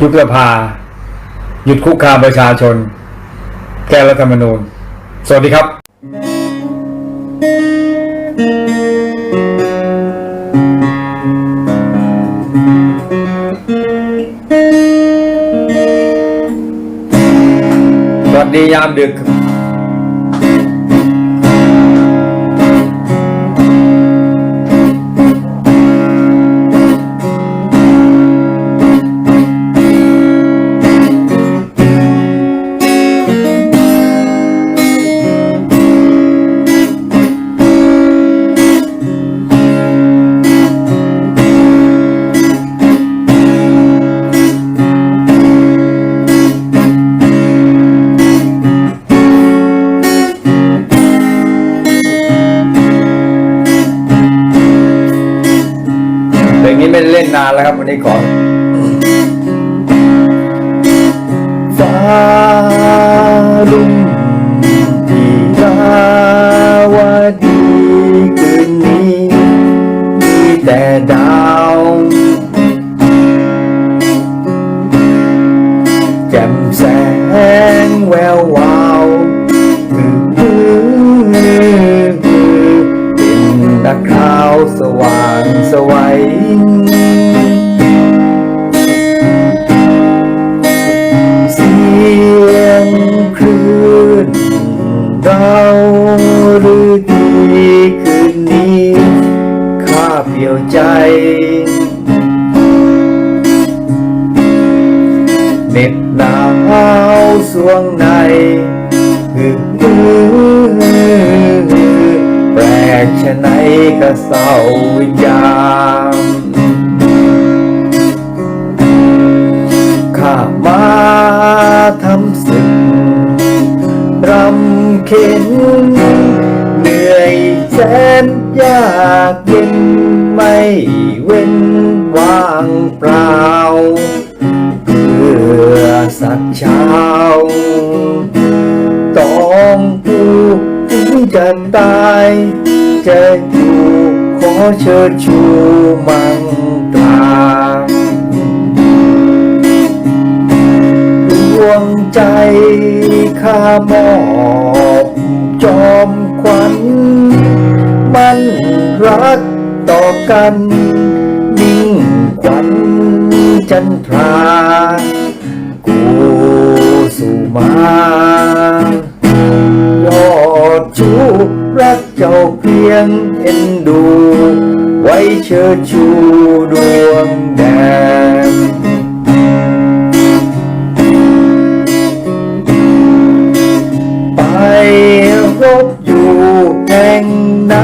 ยุบสภา หยุดคุกคามประชาชน แก้รัฐธรรมนูญ สวัสดีครับ สวัสดียามดึก เหน็บหนาวสวงในฮึฮือแปลกชะไหนก็เศร้าวิญญาณข้ามาทำศึกรำเข็นเหนื่อยแสนยากเย็นไม่ ว่างเปล่าเพื่อสักเช้าต้องกูถึงจะตายจะอยู่ขอเชิดชูมังตราดวงใจข้ามอบจอมขวัญมันรักต่อกัน จันทรากูสู่มายอดชูรักเจ้าเพียงเอ็นดู ไว้เชิดชูดวงแดงไปรบอยู่แห่งไหน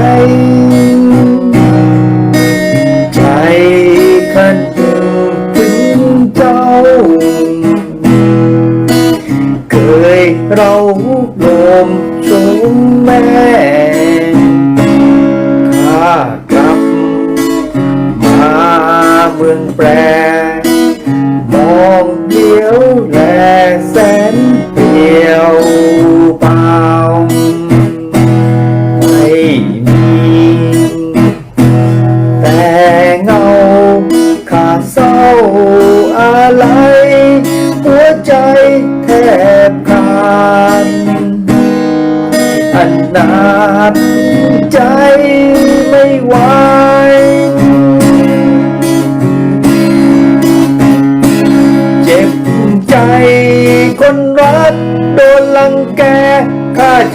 แปร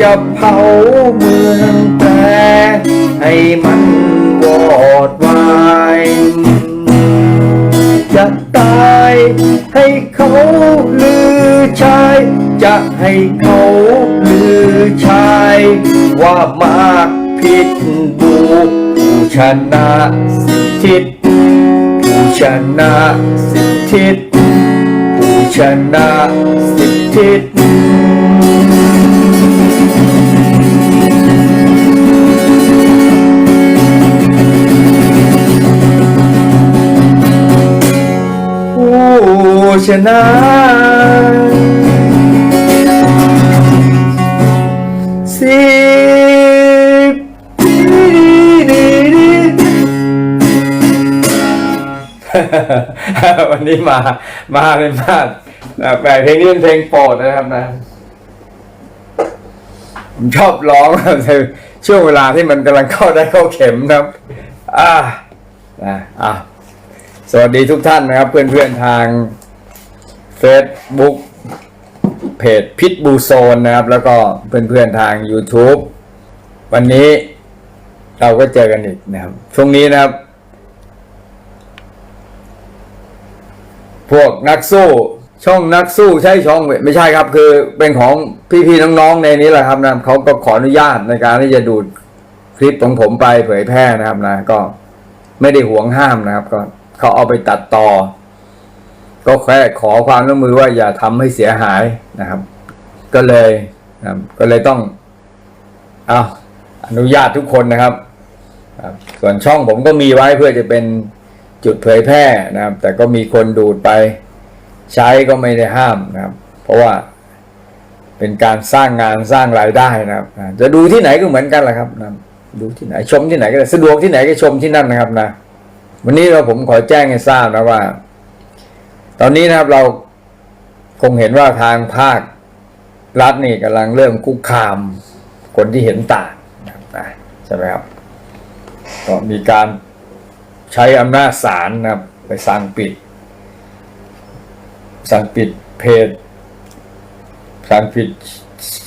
จะเผาเมืองแปรให้มันวอดวายจะตายให้เขาลือชาย จะให้เขาลือชาย ว่ามากผิดบูผู้ชนะสิทธิผู้ชนะสิทธิตผู้ชนะสิทธิ ชนะสิบวันนี้มา มาเป็นมาดแต่เพลงนี้เป็นเพลงโปรดนะครับนะ ผมชอบร้องในช่วงเวลาที่มันกำลังเข้าได้เข้าเข็มนะครับ อ่าอะสวัสดีทุกท่านนะครับ เพื่อนๆทาง Facebook เพจพิทบูโซนนะครับ แล้วก็เพื่อนๆทาง YouTube วันนี้เราก็เจอกันอีกนะครับ ช่วงนี้นะครับ พวกนักสู้ช่องนักสู้ใช่ช่องไม่ใช่ครับ คือเป็นของพี่ๆน้องๆในนี้แหละครับนะเขาก็ขออนุญาตในการที่จะดูดคลิปของผมไปเผยแพร่นะครับนะ ก็ไม่ได้หวงห้ามนะครับ ก็เขาเอาไปตัดต่อ ก็แค่ขอความร่วมมือว่าอย่าทำให้เสียหายนะครับ ก็เลยนะก็เลยต้องเอาอนุญาตทุกคนนะครับ ส่วนช่องผมก็มีไว้เพื่อจะเป็นจุดเผยแพร่นะครับ แต่ก็มีคนดูดไป ใช้ก็ไม่ได้ห้ามนะครับ เพราะว่าเป็นการสร้างงานสร้างรายได้นะครับ จะดูที่ไหนก็เหมือนกันแหละครับนะดูที่ไหนชมที่ไหนก็ได้สะดวกที่ไหนก็ชมที่นั่นนะครับนะ วันนี้เราผมขอแจ้งให้ทราบนะว่า ตอนนี้นะครับเราคงเห็นว่าทางภาครัฐนี่กำลังเริ่มคุกคามคนที่เห็นต่างนะใช่ไหมครับก็มีการใช้อำนาจศาลนะครับไปสั่งปิด สั่งปิดเพจ สั่งปิด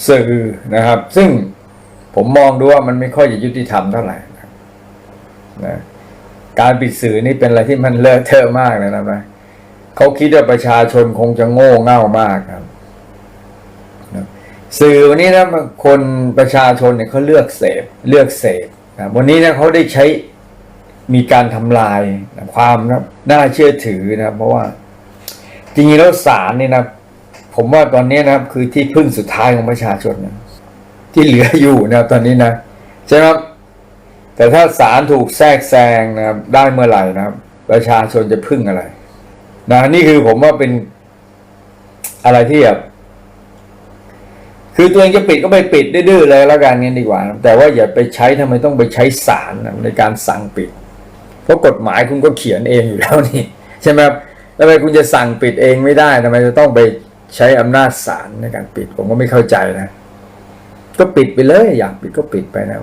สื่อนะครับ ซึ่งผมมองดูว่ามันไม่ค่อยจะยุติธรรมเท่าไหร่นะครับนะการปิดสื่อนี่เป็นอะไรที่มันเลอะเทอะมากเลยนะนะ เขาคิดว่าประชาชนคงจะโง่เง่ามากครับสื่อวันนี้นะคนประชาชนเนี่ยเขาเลือกเสพเลือกเสพนะวันนี้นะเขาได้ใช้มีการทำลายนะความนะน่าเชื่อถือนะเพราะว่า จริงๆแล้วศาลนี่นะผมว่าตอนนี้นะคือที่พึ่งสุดท้ายของประชาชนนะที่เหลืออยู่นะตอนนี้นะใช่ไหมครับแต่ถ้าศาลถูกแทรกแซงนะได้เมื่อไหร่นะประชาชนจะพึ่งอะไร นะนี่คือผมว่าเป็นอะไรที่แบบคือตัวเองจะปิดก็ไปปิดดื้อๆเลยแล้วกันงี้ดีกว่า แต่ว่าอย่าไปใช้ทำไมต้องไปใช้ศาลในการสั่งปิด เพราะกฎหมายคุณก็เขียนเองอยู่แล้วนี่ใช่ไหมครับแล้วทำไมคุณจะสั่งปิดเองไม่ได้ทำไมจะต้องไปใช้อำนาจศาลในการปิด ผมก็ไม่เข้าใจนะ ก็ปิดไปเลย อยากปิดก็ปิดไปนะ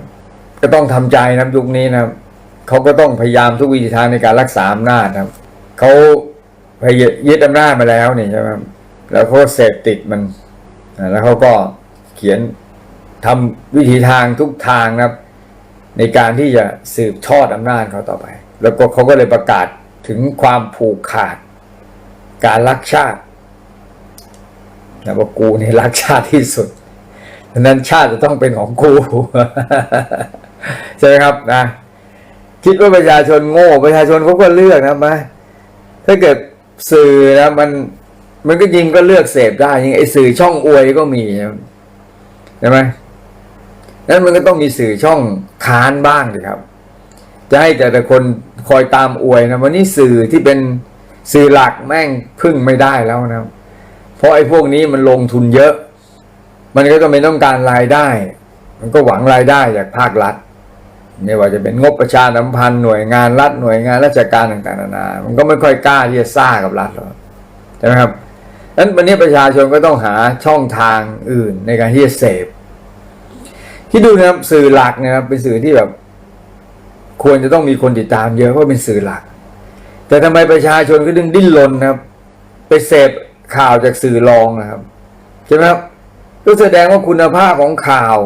ก็ต้องทำใจนะยุคนี้นะเขาก็ต้องพยายามทุกวิธีทางในการรักษาอำนาจนะครับเขา พยยึดอำนาจมาแล้วนี่ใช่ไหมแล้วเขาเสพติดมันแล้วเขาก็เขียนทำวิธีทางทุกทางนะครับ ในการที่จะสืบทอดอำนาจเขาต่อไป แล้วก็เขาก็เลยประกาศถึงความผูกขาด การรักชาตินะว่ากูนี่รักชาติที่สุดดังนั้นชาติจะต้องเป็นของกูใช่ไหมครับนะคิดว่าประชาชนโง่ประชาชนเขาก็เลือกนะมาถ้าเกิด สื่อนะมันมันก็ยิงก็เลือกเสพได้ยิงไอ้สื่อช่องอวยก็มีใช่ไหมนั้นมันก็ต้องมีสื่อช่องค้านบ้างสิครับ จะให้แต่ละคนคอยตามอวยนะวันนี้สื่อที่เป็นสื่อหลักแม่งพึ่งไม่ได้แล้วนะเพราะไอ้พวกนี้มันลงทุนเยอะ มันก็ต้องเป็นต้องการรายได้ มันก็หวังรายได้จากภาครัฐ ไม่ว่าจะเป็นงบประชาสัมพันธ์หน่วยงานรัฐหน่วยงานราชการต่างๆนานา มันก็ไม่ค่อยกล้าที่จะซ่ากับรัฐหรอกใช่ไหมครับนั้นวันนี้ประชาชนก็ต้องหาช่องทางอื่นในการที่จะเสพที่ดูนะครับสื่อหลักนะครับเป็นสื่อที่แบบ ควรจะต้องมีคนติดตามเยอะเพราะเป็นสื่อหลัก แต่ทำไมประชาชนก็ดึงดิ้นรนนะครับ ไปเสพข่าวจากสื่อรองนะครับใช่ไหมครับก็แสดงว่าคุณภาพของข่าว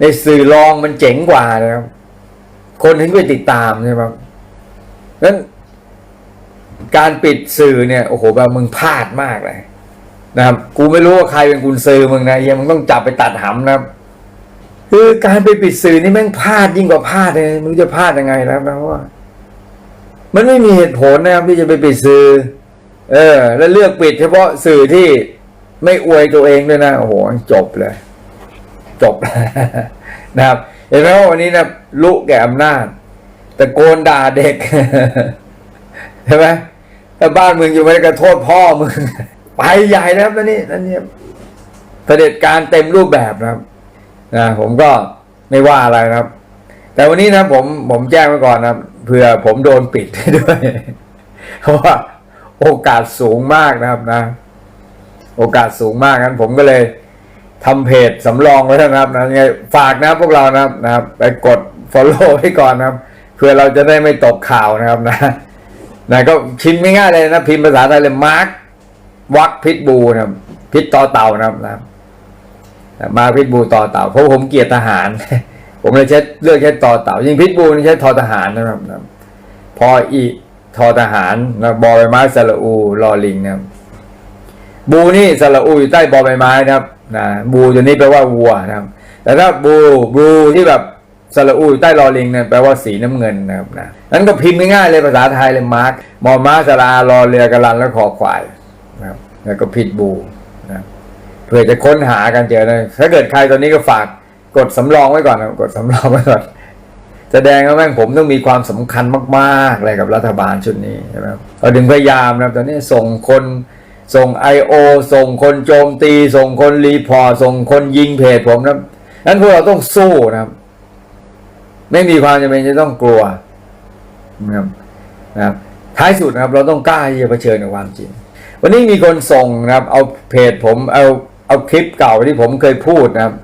ในสื่อรองมันเจ๋งกว่านะครับ คนถึงไปติดตามใช่ไหมครับนั้นการปิดสื่อเนี่ยโอ้โหแบบมึงพลาดมากเลยนะครับกูไม่รู้ว่าใครเป็นกุญซือมึงนะเฮียมึงต้องจับไปตัดหำนะครับ คือการไปปิดสื่อนี่แม่งพลาดยิ่งกว่าพลาดเลยมึงจะพลาดยังไงนะครับเพราะว่า มันไม่มีเหตุผลนะครับที่จะไปปิดสื่อ เออ แล้วเลือกปิดเฉพาะสื่อที่ไม่อวยตัวเองด้วยนะโอ้โหจบเลย จบนะครับเห็นไหมว่าวันนี้นะลุแก่อำนาจตะโกนด่าเด็กใช่ไหมถ้าบ้านมึงอยู่ไม่ได้กระโทษพ่อมึงไปใหญ่นะครับตอนนี้นั่นเนี่ยเผด็จการเต็มรูปแบบนะครับนะผมก็ไม่ว่าอะไรนะครับ แต่วันนี้นะผมผมแจ้งไว้ก่อนนะเผื่อผมโดนปิดด้วย เพราะว่าโอกาสสูงมากนะครับนะ โอกาสสูงมากนั้นผมก็เลย ทำเพจสำรองไว้นะครับนะไงฝากนะพวกเรานะครับนะครับ ไปกด follow ไว้ก่อนนะครับเพื่อเราจะได้ไม่ตกข่าวนะครับนะนะก็พิมพ์ง่ายๆเลยนะ พิมพ์ภาษาไทยเลยมาร์ควักพิษบูนะครับพิษต่อเต่านะครับนะมาพิษบูต่อเต่าเพราะผมเกลียดทหาร ผมเลยใช้เลือกใช้ต่อเต่า ยิงพิษบูนี่ใช้ทอทหารนะครับนะพออีทอทหารนะบอใบไม้สระอูลอลิงนะครับบูนี่สระอูอยู่ใต้บอใบไม้นะครับ นะบูตัวนี้แปลว่าวัวนะครับแต่ถ้าบูบูที่แบบสระอูใต้ลอลิงเนี่ยแปลว่าสีน้ำเงินนะครับนะนั้นก็พิมพ์ง่ายๆเลยภาษาไทยเลยมาร์กมอม้าสระอารอเรือกระลันแล้วคอควายนะครับแล้วก็พิษบูนะเพื่อจะค้นหากันเจอนะถ้าเกิดใครตอนนี้ก็ฝากกดสำรองไว้ก่อนนะกดสำรองไว้ก่อนแสดงว่าแม่งผมต้องมีความสำคัญมากๆเลยกับรัฐบาลชุดนี้ใช่ไหมครับเราดึงพยายามนะครับตอนนี้ส่งคน ส่ง I.O. ส่งคนโจมตี ส่งคนรีพอร์ตส่งคนยิงเพจผมนะนั้นพวกเราต้องสู้นะครับ ไม่มีความจำเป็นจะต้องกลัวนะครับนะครับท้ายสุดนะครับ เราต้องกล้าที่จะเผชิญกับความจริง วันนี้มีคนส่งนะครับ เอาเพจผมเอาเอาคลิปเก่าที่ผมเคยพูดนะครับ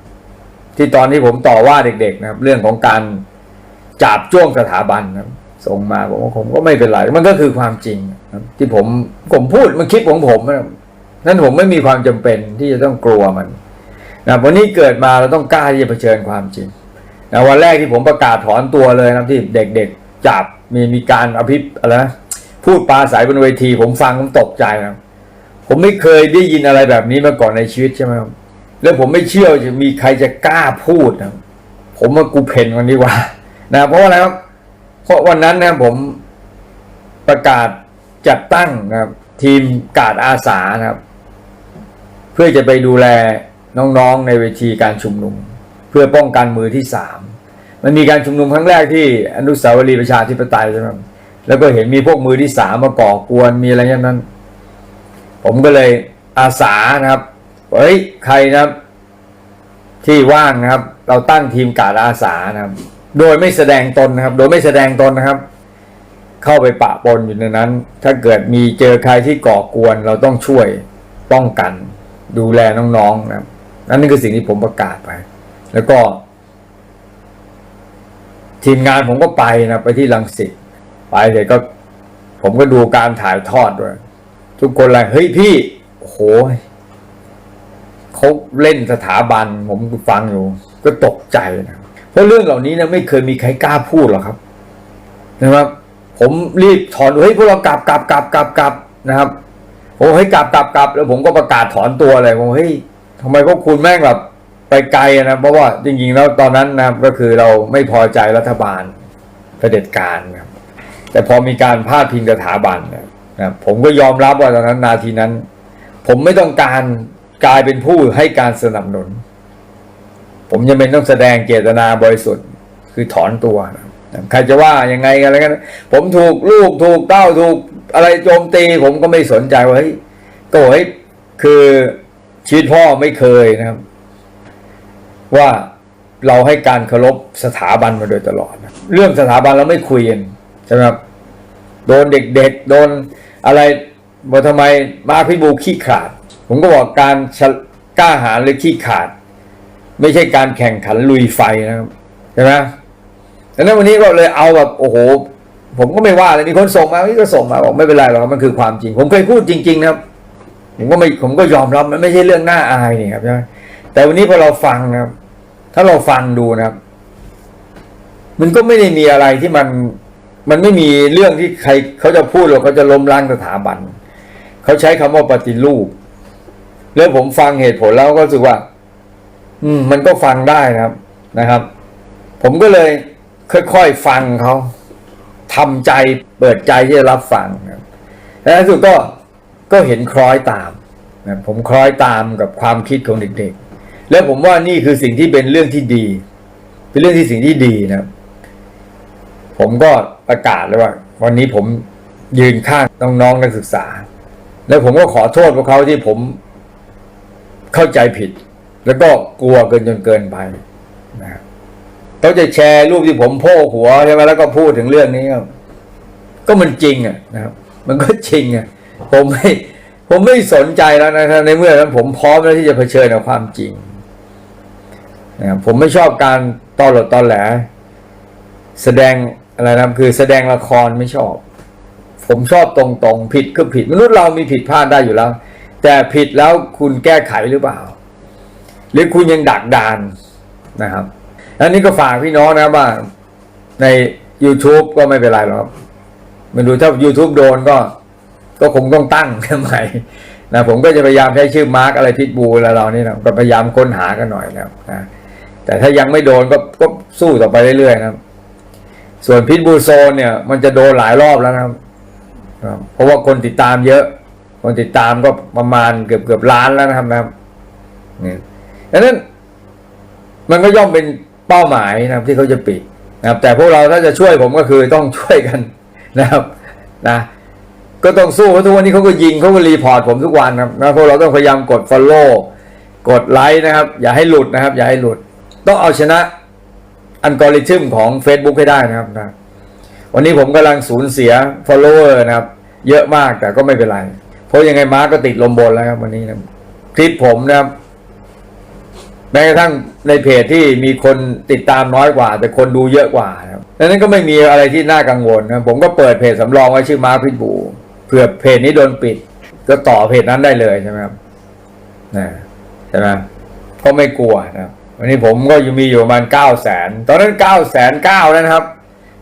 ที่ตอนที่ผมต่อว่าเด็กๆนะครับ เรื่องของการจับจ้วงสถาบันนะครับ ส่งมาผมว่าผมก็ไม่เป็นไร มันก็คือความจริง ที่ผมผมพูดมันคลิปของผมนะนั่นผมไม่มีความจำเป็นที่จะต้องกลัวมันนะวันนี้เกิดมาเราต้องกล้าที่จะเผชิญความจริงนะวันแรกที่ผมประกาศถอนตัวเลยนะที่เด็กๆจับมีมีการอภิปอะไรนะพูดปลาสายบนเวที ผมฟังผมตกใจนะครับผมไม่เคยได้ยินอะไรแบบนี้มาก่อนในชีวิตใช่ไหมครับแล้วผมไม่เชื่อจะมีใครจะกล้าพูดนะผมว่ากูเพ่นวันดีกว่านะเพราะว่าอะไรครับ เพราะวันนั้นนะผมประกาศจัดตั้งครับ ทีมกาดอาสาครับ เพื่อจะไปดูแลน้องๆในเวทีการชุมนุม เพื่อป้องกันมือที่สามมันมีการชุมนุมครั้งแรกที่อนุสาวรีย์ประชาธิปไตยใช่ไหมแล้วก็เห็นมีพวกมือที่สามมาก่อกวนมีอะไรอย่างนั้น ผมก็เลยอาสานะครับเฮ้ยใครนะครับ ที่ว่างนะครับ เราตั้งทีมกาดอาสานะครับ โดยไม่แสดงตนนะครับ โดยไม่แสดงตนนะครับ เข้าไปปะปนอยู่ในนั้น ถ้าเกิดมีเจอใครที่ก่อกวน เราต้องช่วยป้องกัน ดูแลน้องๆนะครับนั่นคือสิ่งที่ผมประกาศไป แล้วก็ ทีมงานผมก็ไปนะไปที่ลังสิตไปเสร็จก็ ผมก็ดูการถ่ายทอดด้วยทุกคนเลยเฮ้ยพี่โอ้โหเขาเล่นสถาบัน ผมฟังอยู่ ก็ตกใจนะ เพราะเรื่องเหล่านี้นะไม่เคยมีใครกล้าพูดหรอกครับ นะครับ ผมรีบถอนเฮ้ยพวกเรากลับกลับกลับกลับกลับนะครับโอ้เฮ้กลับกลับกลับแล้วผมก็ประกาศถอนตัวเลยผมเฮ้ยทำไมพวกคุณแม่งแบบไปไกลนะเพราะว่าจริงๆแล้วตอนนั้นนะครับก็คือเราไม่พอใจรัฐบาลเผด็จการครับแต่พอมีการพาดพิงสถาบันนะผมก็ยอมรับว่าตอนนั้นนาทีนั้น ผมไม่ต้องการกลายเป็นผู้ให้การสนับสนุน ผมยังเป็นต้องแสดงเจตนาบริสุทธิ์คือถอนตัวใครจะว่ายังไงกันแล้วกันผมถูกลูกถูกเต้าถูกอะไรโจมตี ผมก็ไม่สนใจว่าเฮ้ยก็เฮ้ยคือชีวิตพ่อไม่เคยนะครับ ว่าเราให้การเคารพสถาบันมาโดยตลอด เรื่องสถาบันเราไม่คุยกันใช่ไหมครับโดนเด็กๆโดนอะไรบอกทำไมมาพิบูขี้ขาด ผมก็บอกการกล้าหาญหรือขี้ขาด ไม่ใช่การแข่งขันลุยไฟนะครับใช่ไหมดังนั้นวันนี้ก็เลยเอาแบบโอ้โห ผมก็ไม่ว่าเลยมีคนส่งมาพี่ก็ส่งมาบอกไม่เป็นไรหรอกมันคือความจริง ผมเคยพูดจริง ๆ นะครับ ผมก็ไม่ผมก็ยอมรับมันไม่ใช่เรื่องน่าอายนี่ครับใช่ไหมแต่วันนี้พอเราฟังนะครับ ถ้าเราฟังดูนะครับ มันก็ไม่ได้มีอะไรที่มันมันไม่มีเรื่องที่ใครเขาจะพูดหรอกเขาจะล้มล้างสถาบันเขาใช้คำว่าปฏิรูป แล้วผมฟังเหตุผลแล้วก็รู้สึกว่า อืมมันก็ฟังได้นะครับนะครับ ผมก็เลยค่อยๆฟังเขาทำใจเปิดใจที่จะรับฟังนะครับแล้วสุดก็ก็เห็นคล้อยตามนะผมคล้อยตามกับความคิดของเด็กๆ แล้วผมว่านี่คือสิ่งที่เป็นเรื่องที่ดี เป็นเรื่องที่สิ่งที่ดีนะครับผมก็ประกาศเลยว่า วันนี้ผมยืนข้างน้องๆนักศึกษา แล้วผมก็ขอโทษพวกเขาที่ผมเข้าใจผิด แล้วก็กลัวเกินจนเกินไปนะครับเขาจะแชร์รูปที่ผมโพกหัวใช่ไหมแล้วก็พูดถึงเรื่องนี้ก็มันจริงอะนะครับ มันก็จริงอะผมไม่ผมไม่สนใจแล้วนะครับในเมื่อนั้นผมพร้อมแล้วที่จะเผชิญกับความจริงนะครับผมไม่ชอบการตอหลดตอแหล แสดงอะไรนะคือแสดงละครไม่ชอบ ผมชอบตรงๆ ผิดก็ผิด มนุษย์เรามีผิดพลาดได้อยู่แล้ว แต่ผิดแล้วคุณแก้ไขหรือเปล่า หรือคุณยังดักดานนะครับอันนี้ก็ฝากพี่น้องนะว่าใน YouTube ก็ไม่เป็นไรหรอกครับไม่รู้ถ้า YouTube โดนก็ ก็คงต้องตั้งใหม่นะผมก็จะพยายามใช้ชื่อมาร์กอะไรพิทบูแล้วเรานี่นะก็พยายามค้นหากันหน่อยนะนะแต่ถ้ายังไม่โดนก็ก็สู้ต่อไปเรื่อยๆนะส่วนพิทบูโซนเนี่ย มันจะโดนหลายรอบแล้วนะเพราะว่าคนติดตามเยอะ คนติดตามก็ประมาณเกือบเกือบล้านแล้วนะครับนะครับนี่ ดังนั้น มันก็ย่อมเป็นเป้าหมายนะครับที่เขาจะปิดนะครับ แต่พวกเราถ้าจะช่วยผมก็คือต้องช่วยกันนะครับนะก็ต้องสู้เพราะทุกวันนี้เขาก็ยิงเขาก็รีพอร์ตผมทุกวันครับนะพวกเราต้องพยายามกด follow กดไลค์นะครับ อย่าให้หลุดนะครับ อย่าให้หลุด ต้องเอาชนะอัลกอริทึมของ Facebook ให้ได้นะครับนะวันนี้ผมกำลังสูญเสีย follower นะครับ เยอะมากแต่ก็ไม่เป็นไร เพราะยังไงมาร์กก็ติดลมบนแล้วครับวันนี้นะคลิปผมนะครับ แม้กระทั่งในเพจที่มีคนติดตามน้อยกว่า แต่คนดูเยอะกว่านะครับดังนั้นก็ไม่มีอะไรที่น่ากังวลนะผมก็เปิดเพจสำรองไว้ชื่อมาพิบูเผื่อเพจนี้โดนปิด ก็ต่อเพจนั้นได้เลยใช่ไหมครับนะใช่ไหมก็ไม่กลัวนะครับวันนี้ผมก็ยังมีอยู่ประมาณเก้าแสนตอนนั้นเก้าแสนเก้านะครับ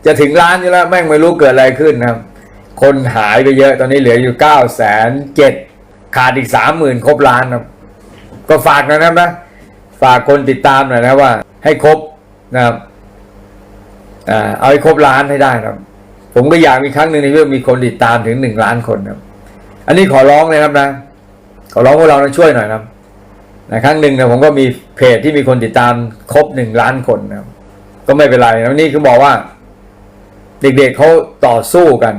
จะถึงล้านอยู่แล้วแม่งไม่รู้เกิดอะไรขึ้นนะครับ คนหายไปเยอะตอนนี้เหลืออยู่เก้าแสนเจ็ดขาดอีกสามหมื่นครบล้านนะครับ ก็ฝากนะครับนะ ฝากคนติดตามหน่อยนะว่า ให้ครบนะครับอ่าเอาให้ครบล้านให้ได้ครับ ผมก็อยากมีครั้งหนึ่งในชีวิตมีคนติดตามถึงหนึ่งล้านคนครับ อันนี้ขอร้องเลยครับนะ ขอร้องพวกเรานะช่วยหน่อยครับนะครั้งหนึ่งนี่ยผมก็มีเพจที่มีคนติดตามครบหนึ่งล้านคนนะครับ ก็ไม่เป็นไรแล้วนี่คือบอกว่า เด็กๆเขาต่อสู้กัน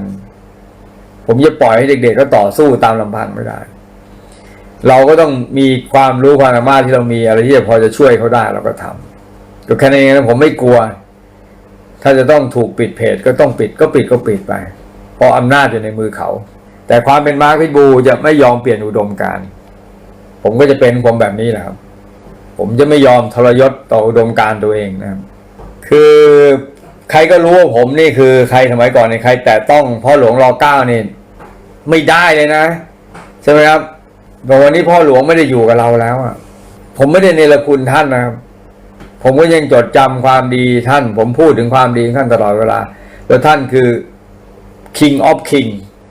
ผมจะปล่อยให้เด็กๆก็ต่อสู้ตามลำพังไม่ได้ เราก็ต้องมีความรู้ความสามารถที่เรามีอะไรที่พอจะช่วยเขาได้เราก็ทำก็แค่นี้นเองนะผมไม่กลัว ถ้าจะต้องถูกปิดเพจก็ต้องปิดก็ปิดก็ปิดไปเพราะอำนาจอยู่ในมือเขา แต่ความเป็นมาร์คพิบูจะไม่ยอมเปลี่ยนอุดมการผมก็จะเป็นผมแบบนี้แหละครับ ผมจะไม่ยอมทรยศต่ออุดมการตัวเองนะครับ คือใครก็รู้ว่าผมนี่คือใครสมัยก่อนนี่ใคร แต่ต้องพ่อหลวงรอเก้านี่ไม่ได้เลยนะ ใช่ไหมครับ แต่วันนี้พ่อหลวงไม่ได้อยู่กับเราแล้วอะ ผมไม่ได้เนรคุณท่านนะครับผมก็ยังจดจำความดีท่าน ผมพูดถึงความดีท่านตลอดเวลา แล้วท่านคือ king of king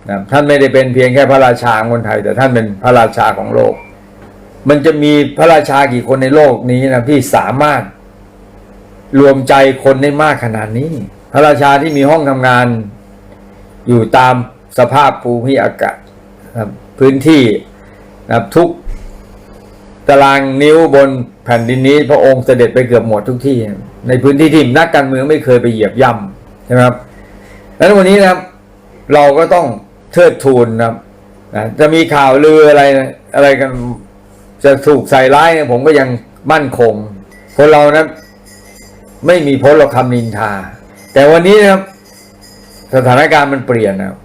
นะท่านไม่ได้เป็นเพียงแค่พระราชางคนไทย แต่ท่านเป็นพระราชาของโลก มันจะมีพระราชากี่คนในโลกนี้นะที่สามารถรวมใจคนได้มากขนาดนี้ พระราชาที่มีห้องทำงาน อยู่ตามสภาพภูมิอากาศพื้นที่ นะครับทุกตารางนิ้วบนแผ่นดินนี้ พระองค์เสด็จไปเกือบหมดทุกที่ ในพื้นที่ที่นักการเมืองไม่เคยไปเหยียบย่ำใช่ไหมครับดังนั้นวันนี้นะครับ เราก็ต้องเทิดทูนนะครับจะมีข่าวลืออะไรอะไรกัน จะถูกใส่ร้ายเนี่ยผมก็ยังมั่นคง คนเรานะไม่มีพ้นหรอกคำนินทา แต่วันนี้นะครับ สถานการณ์มันเปลี่ยนนะ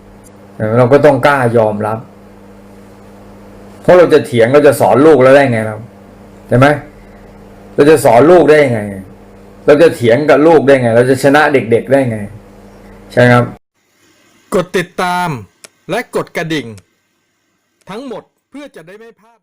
เราก็ต้องกล้ายอมรับ เพราะเราจะเถียงเราจะสอนลูกแล้วได้ไงเราใช่ไหมเราจะสอนลูกได้ไง เราจะเถียงกับลูกได้ไง เราจะชนะเด็กๆได้ไง ใช่ครับ กดติดตามและกดกระดิ่ง ทั้งหมดเพื่อจะได้ไม่พลาด